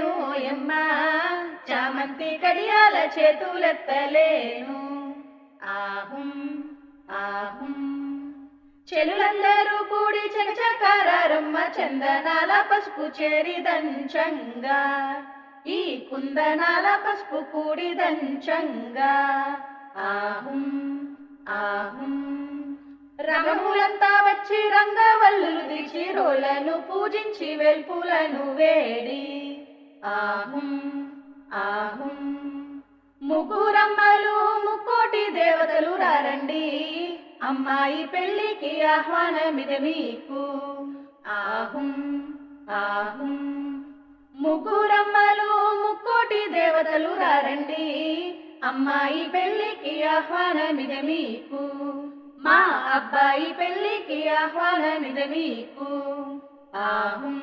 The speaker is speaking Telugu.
ఓయమ్మ చామంతి కడియాల చేతులెత్తలేను. ఆహుం ఆహుం. చెలులందరూ కూడి చకచకారమ్మ చందనాల పసుపు చేరి దంచంగా. ఈ కుందనాల పసుపు కూడి దంచంగా. ఆహుం ఆహుం. రమములంతా వచ్చి రంగవల్లులు దిచి రోలను పూజించి వెల్పులను వేడి. ఆహుం ఆహుం. ముగ్గురమ్మలు ముక్కోటి దేవతలు రారండి. అమ్మాయి పెళ్ళికి ఆహ్వానమిది మీకు. ఆహుం ఆహుం. ముగ్గురమ్మలు ముక్కోటి దేవతలు రారండి. అమ్మాయి పెళ్ళికి ఆహ్వానమిది మీకు. మా అబ్బాయి పెళ్ళికి ఆహ్వానమిది మీకు. ఆహుం